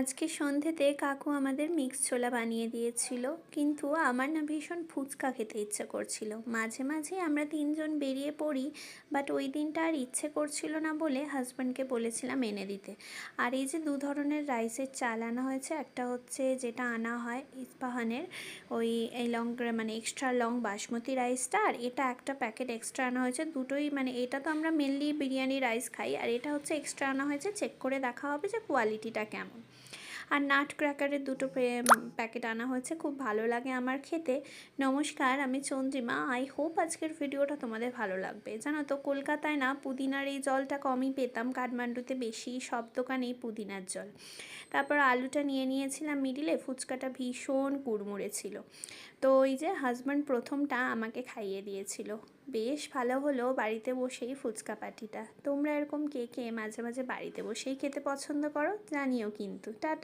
আজকে সন্ধেতে কাকু আমাদের মিক্স ছোলা বানিয়ে দিয়েছিল, কিন্তু আমার না ভীষণ ফুচকা খেতে ইচ্ছে করছিল। মাঝে মাঝে আমরা তিনজন বেরিয়ে পড়ি বাট ওই দিনটা আর ইচ্ছে করছিল না বলে হাজব্যান্ডকে বলেছিলাম এনে দিতে। আর এই যে দু ধরনের রাইসের চাল আনা হয়েছে, একটা হচ্ছে যেটা আনা হয় ইস্পাহানের, ওই এই লং মানে এক্সট্রা লং বাসমতি রাইসটা আর এটা একটা প্যাকেট এক্সট্রা আনা হয়েছে। দুটোই মানে এটা তো আমরা মেনলি বিরিয়ানি রাইস খাই, আর এটা হচ্ছে এক্সট্রা আনা হয়েছে। চেক করে দেখা হবে যে কোয়ালিটিটা কেমন। আর নাট ক্র্যাকারের দুটো প্যাকেট আনা হয়েছে। খুব ভালো লাগে আমার খেতে। নমস্কার, আমি চন্দ্রিমা। আই হোপ আজকের ভিডিওটা তোমাদের ভালো লাগবে। জানো তো, কলকাতায় না পুদিনার এই জলটা কমই পেতাম। কাঠমান্ডুতে বেশি সব দোকানেই পুদিনার জল। তারপর আলুটা নিয়ে নিয়েছিলাম মিডিলে। ফুচকাটা ভীষণ কুড়মুড়ে ছিল। তো ওই যে হাজব্যান্ড প্রথমটা আমাকে খাইয়ে দিয়েছিল। বেশ ভালো হলো বাড়িতে বসেই ফুচকা পাটিটা। তোমরা এরকম কে কে মাঝে মাঝে বাড়িতে বসেই খেতে পছন্দ করো? জানিও কিন্তু। টাটা।